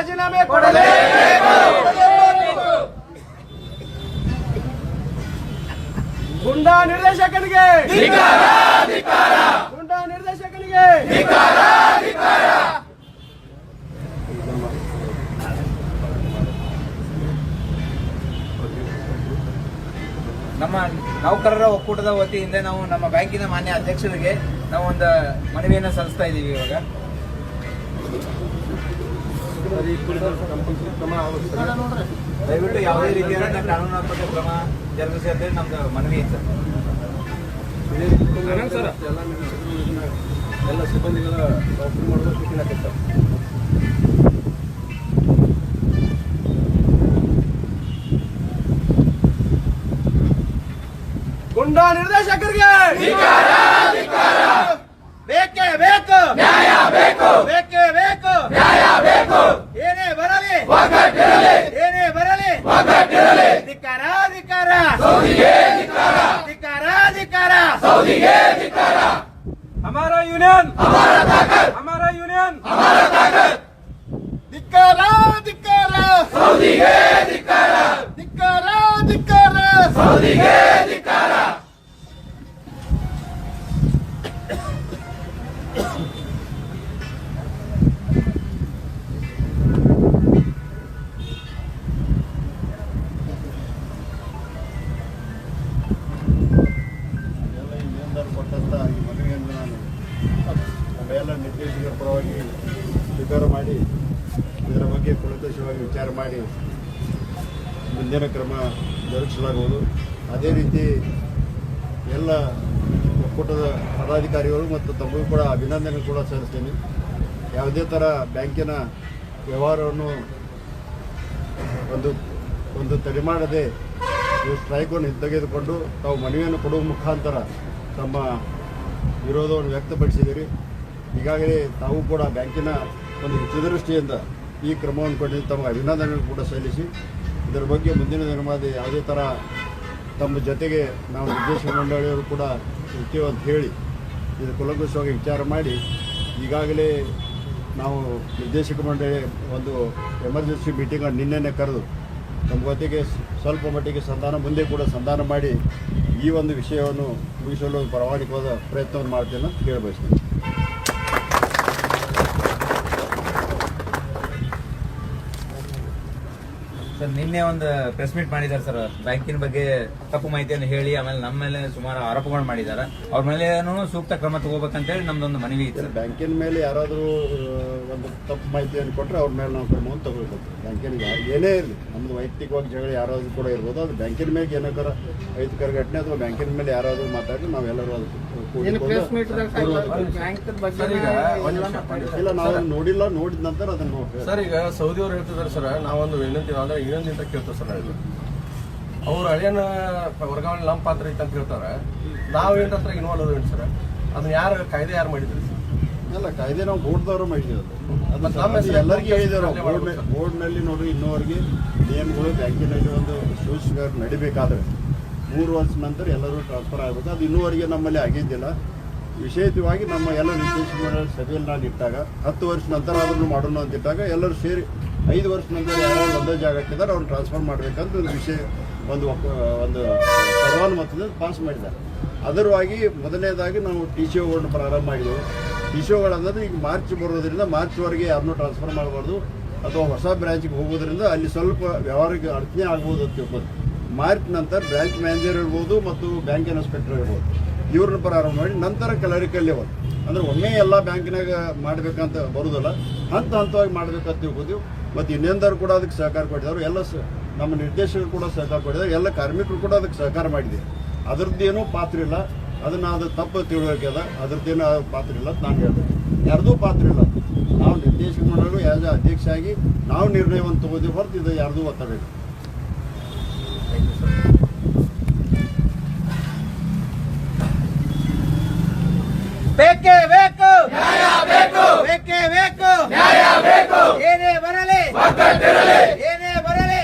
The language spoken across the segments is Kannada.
ರಾಜೀನಾಮೆ ಗುಂಡಾ ನಿರ್ದೇಶಕನಿಗೆ. ಗುಂಡಾ ನಿರ್ದೇಶಕನಿಗೆ. ನಮ್ಮ ನೌಕರರ ಒಕ್ಕೂಟದ ವತಿಯಿಂದ ನಾವು ನಮ್ಮ ಬ್ಯಾಂಕಿನ ಮಾನ್ಯ ಅಧ್ಯಕ್ಷರಿಗೆ ನಾವು ಒಂದು ಮನವಿಯನ್ನು ಸಲ್ಲಿಸ್ತಾ ಇದ್ದೀವಿ ಇವಾಗ. ದಯವಿಟ್ಟು ಯಾವುದೇ ರೀತಿಯ ಕಾನೂನಾತ್ಮಕ ಕ್ರಮ ಜರುಗಿಸಿ ಅಂತೇಳಿ ನಮ್ದು ಮನವಿ ಇತ್ತು ಎಲ್ಲ ಸಿಬ್ಬಂದಿಗಳ ನೌಕರಿ ಮಾಡೋದು ಶಿಕ್ಷಣ ಗುಂಡಾ ನಿರ್ದೇಶಕರಿಗೆ! ಬೇಕೇ ಬೇಕು. ನ್ಯಾಯ ಬೇಕು. ಬೇಕೇ ಬೇಕು. ನ್ಯಾಯ ಬೇಕು. ಏನೇ ಬರಲಿ. ಮಾಡಿ, ಇದರ ಬಗ್ಗೆ ಕುಲಿತವಾಗಿ ವಿಚಾರ ಮಾಡಿ ಮುಂದಿನ ಕ್ರಮ ಜರುಗಿಸಲಾಗುವುದು. ಅದೇ ರೀತಿ ಎಲ್ಲ ಒಕ್ಕೂಟದ ಪದಾಧಿಕಾರಿಗಳು ಮತ್ತು ತಮಗೂ ಕೂಡ ಅಭಿನಂದನೆ ಕೂಡ ಸಲ್ಲಿಸ್ತೇನೆ. ಯಾವುದೇ ಥರ ಬ್ಯಾಂಕಿನ ವ್ಯವಹಾರವನ್ನು ಒಂದು ಒಂದು ತಡೆ ಮಾಡದೆ ಈ ಸ್ಟ್ರೈಕನ್ನು ಹಿಂತೆಗೆದುಕೊಂಡು ತಾವು ಮನವಿಯನ್ನು ಕೊಡುವ ಮುಖಾಂತರ ತಮ್ಮ ವಿರೋಧವನ್ನು ವ್ಯಕ್ತಪಡಿಸಿದಿರಿ ಈಗಾಗಲೇ ತಾವು ಕೂಡ ಬ್ಯಾಂಕಿನ ಒಂದು ಹಿತದೃಷ್ಟಿಯಿಂದ ಈ ಕ್ರಮವನ್ನು ಕೊಟ್ಟಿದ್ದು ತಮಗೆ ಅಭಿನಂದನೆ ಕೂಡ ಸಲ್ಲಿಸಿ, ಇದರ ಬಗ್ಗೆ ಮುಂದಿನ ದಿನಮಾದಿ ಯಾವುದೇ ಥರ ತಮ್ಮ ಜೊತೆಗೆ ನಾವು ನಿರ್ದೇಶಕ ಮಂಡಳಿಯವರು ಕೂಡ ಇರ್ತೀವಿ ಅಂತ ಹೇಳಿ ಇದು ಕುಲಂಕುಷವಾಗಿ ವಿಚಾರ ಮಾಡಿ, ಈಗಾಗಲೇ ನಾವು ನಿರ್ದೇಶಕ ಮಂಡಳಿ ಒಂದು ಎಮರ್ಜೆನ್ಸಿ ಮೀಟಿಂಗನ್ನು ನಿನ್ನೆನೆ ಕರೆದು ನಮ್ಮ ಜೊತೆಗೆ ಸ್ವಲ್ಪ ಮಟ್ಟಿಗೆ ಸಂಧಾನ ಮುಂದೆ ಕೂಡ ಸಂಧಾನ ಮಾಡಿ ಈ ಒಂದು ವಿಷಯವನ್ನು ಮುಗಿಸಲು ಪ್ರಾಮಾಣಿಕವಾದ ಪ್ರಯತ್ನವನ್ನು ಮಾಡ್ತೇನೆ ಅಂತ ಹೇಳಿ ಬಯಸ್ತೇನೆ ಸರ್ ನಿನ್ನೆ ಒಂದು ಪ್ರೆಸ್ ಮೀಟ್ ಮಾಡಿದ್ದಾರೆ ಸರ್ ಬ್ಯಾಂಕಿನ ಬಗ್ಗೆ ತಪ್ಪು ಮಾಹಿತಿಯನ್ನು ಹೇಳಿ, ಆಮೇಲೆ ನಮ್ಮ ಮೇಲೆ ಸುಮಾರು ಆರೋಪಗಳು ಮಾಡಿದ್ದಾರೆ ಅವ್ರ ಮೇಲೆ ಸೂಕ್ತ ಕ್ರಮ ತಗೋಬೇಕಂತೇಳಿ ನಮ್ದೊಂದು ಮನವಿ ಇತ್ತು. ಬ್ಯಾಂಕಿನ ಮೇಲೆ ಯಾರಾದರೂ ಒಂದು ತಪ್ಪು ಮಾಹಿತಿಯನ್ನು ಕೊಟ್ಟರೆ ಅವ್ರ ಮೇಲೆ ನಾವು ಕ್ರಮವನ್ನು ತಗೊಳ್ಬೇಕು. ಬ್ಯಾಂಕಿನ ಏನೇ ಇರಲಿ ನಮ್ಮದು ವೈಯಕ್ತಿಕವಾಗಿ ಜಗಳ ಯಾರಾದರೂ ಕೂಡ ಇರ್ಬೋದು ಅದು ಬ್ಯಾಂಕಿನ ಮೇಲೆ ಏನಕ್ಕರ ಅಹಿತಕರ ಘಟನೆ ಅಥವಾ ಬ್ಯಾಂಕಿನ ಮೇಲೆ ಯಾರಾದರೂ ಮಾತಾಡಿ ನಾವೆಲ್ಲರೂ ಅದು ಕೂಡಿಕೊಂಡು ಸರ್ ಈಗ ಒಂದ್ ನಿಮಿಷ, ಇಲ್ಲ ನಾವು ನೋಡಿಲ್ಲ ನೋಡಿದ ನಂತರ ಅದನ್ನು ಸರ್ ಈಗ ಸೌದಿ ಅವರು ಹೇಳ್ತಿದ್ದಾರೆ ಸರ್ ನಾವೊಂದು ವಿನಂತಿ ಅಂದ್ರೆ ವಿನಂತಿ ಅಂತ ಕೇಳ್ತೇವೆ ಸರ್ ಅವ್ರ ಹಳೆಯನ ವರ್ಗಾವಣೆ ನಮ್ಮ ಪಾತ್ರ ಇತ್ತು ಅಂತ ಹೇಳ್ತಾರೆ ನಾವು ಏನ್ ಹತ್ರ ಇನ್ವಾಲ್ವ್ ಅದೇನು ಸರ್? ಅದನ್ನ ಯಾರು ಕಾಯ್ದೆ ಯಾರು ಮಾಡಿದ್ರಿ? ಅಲ್ಲ ಕಾಯ್ದೆ ನಾವು ಬೋರ್ಡ್ದವರು ಮಾಡಿರೋದು ಅದು. ಎಲ್ಲರಿಗೂ ಹೇಳಿದ್ದೇವೆ ಬೋರ್ಡ್ ಬೋರ್ಡ್ನಲ್ಲಿ ನೋಡಿ ಇನ್ನೂವರೆಗೆ ನಿಯಮಗಳು ಬ್ಯಾಂಕಿನಲ್ಲಿ ಒಂದು ಸೂಚಕ ನಡಿಬೇಕಾದ್ರೆ ಮೂರು ವರ್ಷ ನಂತರ ಎಲ್ಲರೂ ಟ್ರಾನ್ಸ್ಫರ್ ಆಗಬೇಕು ಅದು ಇನ್ನೂವರೆಗೆ ನಮ್ಮಲ್ಲಿ ಆಗಿದ್ದಿಲ್ಲ. ವಿಶೇಷವಾಗಿ ನಮ್ಮ ಎಲ್ಲ ನಿರ್ದೇಶಕ ಮಂಡಳಿ ಸಭೆಯಲ್ಲಿ ನಾನು ಇಟ್ಟಾಗ ಹತ್ತು ವರ್ಷ ನಂತರ ಅದನ್ನು ಮಾಡೋಣ ಅಂತ ಎಲ್ಲರೂ ಸೇರಿ ಐದು ವರ್ಷ ನಂತರ ಯಾರು ಒಂದೇ ಜಾಗಕ್ಕೆ ಇದ್ದಾರೆ, ಅವ್ರನ್ನ ಟ್ರಾನ್ಸ್ಫರ್ ಮಾಡಬೇಕಂತ ಒಂದು ವಿಷಯ, ಒಂದು ಒಂದು ಸರ್ವಾನುಮತದಲ್ಲಿ ಪಾಸ್ ಮಾಡಿದ್ದಾರೆ. ಅದರವಾಗಿ ಮೊದಲನೇದಾಗಿ ನಾವು ಟಿ ಸಿ ಓಡ್ ಪ್ರಾರಂಭ ಮಾಡಿದೆವು. ಒಗಳಂದ್ರೆ ಈಗ ಮಾರ್ಚ್ ಬರೋದ್ರಿಂದ ಮಾರ್ಚ್ವರೆಗೆ ಯಾರನ್ನೂ ಟ್ರಾನ್ಸ್ಫರ್ ಮಾಡಬಾರ್ದು. ಅಥವಾ ಹೊಸ ಬ್ರಾಂಚ್ಗೆ ಹೋಗೋದ್ರಿಂದ ಅಲ್ಲಿ ಸ್ವಲ್ಪ ವ್ಯವಹಾರಕ್ಕೆ ಅಡಚಣೆ ಆಗ್ಬೋದು ಅಂತ ತಿಳ್ಬೋದು ಮಾರ್ಚ್ ನಂತರ ಬ್ರಾಂಚ್ ಮ್ಯಾನೇಜರ್ ಇರ್ಬೋದು ಮತ್ತು ಬ್ಯಾಂಕ್ ಇನ್ಸ್ಪೆಕ್ಟರ್ ಇರ್ಬೋದು. ಇವ್ರನ್ನ ಪ್ರಾರಂಭ ಮಾಡಿ ನಂತರ ಕಲರಿಕಲ್ ಲೆವೆಲ್ ಅಂದ್ರೆ ಒಮ್ಮೆ ಎಲ್ಲ ಬ್ಯಾಂಕಿನಾಗ ಮಾಡಬೇಕಂತ ಬರೋದಲ್ಲ, ಹಂತ ಹಂತವಾಗಿ ಮಾಡಬೇಕಂತ ತಿಳ್ಕೊತೀವಿ ಮತ್ತು ಇನ್ನೊಂದರು ಕೂಡ ಅದಕ್ಕೆ ಸಹಕಾರ ಕೊಟ್ಟಿದ್ದಾರೆ. ಎಲ್ಲ ನಮ್ಮ ನಿರ್ದೇಶಕರು ಕೂಡ ಸಹಕಾರ ಕೊಟ್ಟಿದ್ದಾರೆ. ಎಲ್ಲ ಕಾರ್ಮಿಕರು ಕೂಡ ಅದಕ್ಕೆ ಸಹಕಾರ ಮಾಡಿದೆ. ಅದರದ್ದೇನೂ ಪಾತ್ರ ಇಲ್ಲ. ಅದನ್ನ ಅದು ತಪ್ಪು ತಿಳುವಳಿಕೆ ಅದ ಅದ್ರದ್ದೇನು ಪಾತ್ರ ಇಲ್ಲ ಅಂತ ನಾನು ಹೇಳಿದೆ. ಯಾರ್ದೂ ಪಾತ್ರ ಇಲ್ಲ. ನಾವು ನಿರ್ದೇಶಕ ಮಂಡಳಿ ಯಾವ ಅಧ್ಯಕ್ಷ ಆಗಿ ನಾವು ನಿರ್ಣಯವನ್ನು ತಗೋದಿ ಹೊರತು ಇದು ಯಾರ್ದೂ ಒತ್ತಡ ಇಲ್ಲ. ಬೇಕೇ ಬೇಕು. ನ್ಯಾಯ ಬೇಕು. ಬೇಕೇ ಬೇಕು. ನ್ಯಾಯ ಬೇಕು. ಏನೇ ಬರಲಿ. ಏನೇ ಬರಲಿ.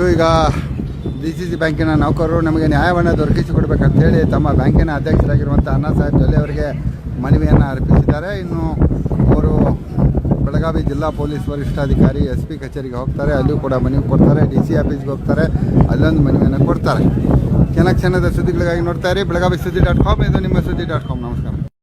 ಸೊ ಈಗ ಡಿ ಸಿ ಸಿ ಬ್ಯಾಂಕಿನ ನೌಕರರು ನಮಗೆ ನ್ಯಾಯವನ್ನು ದೊರಕಿಸಿಕೊಡ್ಬೇಕಂತೇಳಿ ತಮ್ಮ ಬ್ಯಾಂಕಿನ ಅಧ್ಯಕ್ಷರಾಗಿರುವಂಥ ಅಣ್ಣಾ ಸಾಹೇಬ್ ಜೊಲ್ಲೆ ಅವರಿಗೆ ಮನವಿಯನ್ನು ಅರ್ಪಿಸಿದ್ದಾರೆ. ಇನ್ನು ಅವರು ಬೆಳಗಾವಿ ಜಿಲ್ಲಾ ಪೊಲೀಸ್ ವರಿಷ್ಠಾಧಿಕಾರಿ ಎಸ್ ಪಿ ಕಚೇರಿಗೆ ಹೋಗ್ತಾರೆ. ಅಲ್ಲೂ ಕೂಡ ಮನವಿ ಕೊಡ್ತಾರೆ. ಡಿ ಸಿ ಆಫೀಸ್ಗೆ ಹೋಗ್ತಾರೆ. ಅಲ್ಲೊಂದು ಮನವಿಯನ್ನು ಕೊಡ್ತಾರೆ. ಕ್ಷಣ ಕ್ಷಣದ ಸುದ್ದಿಗಳಿಗಾಗಿ ನೋಡ್ತಾ ಇರಿ. ಬೆಳಗಾವಿ ಸುದ್ದಿ ಡಾಟ್ ಕಾಮ್ ಇದು ನಿಮ್ಮ ಸುದ್ದಿ ಡಾಟ್ ಕಾಮ್. ನಮಸ್ಕಾರ.